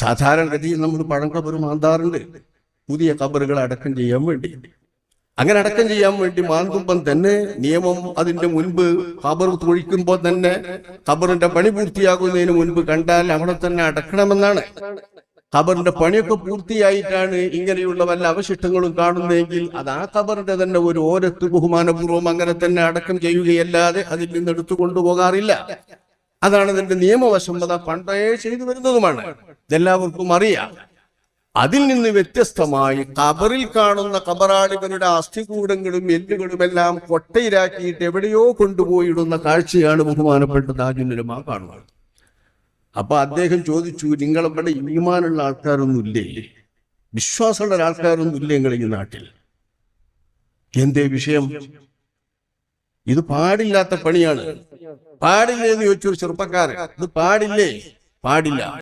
സാധാരണഗതിയിൽ നമ്മൾ പഴം കബർ മാന്താറുണ്ട്. പുതിയ കബറുകൾ അടക്കം ചെയ്യാൻ വേണ്ടി. അങ്ങനെ അടക്കം ചെയ്യാൻ വേണ്ടി മാന്തുമ്പം തന്നെ നിയമം അതിന്റെ മുൻപ് കബർ തൊഴിക്കുമ്പോൾ തന്നെ കബറിന്റെ പണി പൂർത്തിയാകുന്നതിന് മുൻപ് കണ്ടാൽ അവിടെ തന്നെ അടക്കണമെന്നാണ്. ഖബറിന്റെ പണിയൊക്കെ പൂർത്തിയായിട്ടാണ് ഇങ്ങനെയുള്ള വല്ല അവശിഷ്ടങ്ങളും കാണുന്നതെങ്കിൽ അത് ആ ഖബറിന്റെ തന്നെ ഒരു ഓരത്ത് ബഹുമാനപൂർവം അങ്ങനെ തന്നെ അടക്കം ചെയ്യുകയല്ലാതെ അതിൽ നിന്ന് എടുത്തു കൊണ്ടുപോകാറില്ല അതാണ് ഇതിന്റെ നിയമവശംബത പണ്ടേ ചെയ്തു വരുന്നതുമാണ്. ഇതെല്ലാവർക്കും അറിയാം. അതിൽ നിന്ന് വ്യത്യസ്തമായി കബറിൽ കാണുന്ന കബറാളികളുടെ അസ്ഥികൂടങ്ങളും എല്ലുകളും എല്ലാം കൊട്ടയിലാക്കിയിട്ട് എവിടെയോ കൊണ്ടുപോയിടുന്ന കാഴ്ചയാണ് ബഹുമാനപ്പെട്ട താജുലുലമ കാണുന്നത്. അപ്പൊ അദ്ദേഹം ചോദിച്ചു നിങ്ങളവിടെ ഈമാനുള്ള ആൾക്കാരൊന്നും ഇല്ലേ? വിശ്വാസമുള്ള ആൾക്കാരൊന്നും ഇല്ലേ നിങ്ങൾ ഈ നാട്ടിൽ? എന്തേ വിഷയം? ഇത് പാടില്ലാത്ത പണിയാണ്. പാടില്ലേ? എന്ന് ചോദിച്ചു ചെറുപ്പക്കാരൻ. ഇത് പാടില്ലേ? പാടില്ല.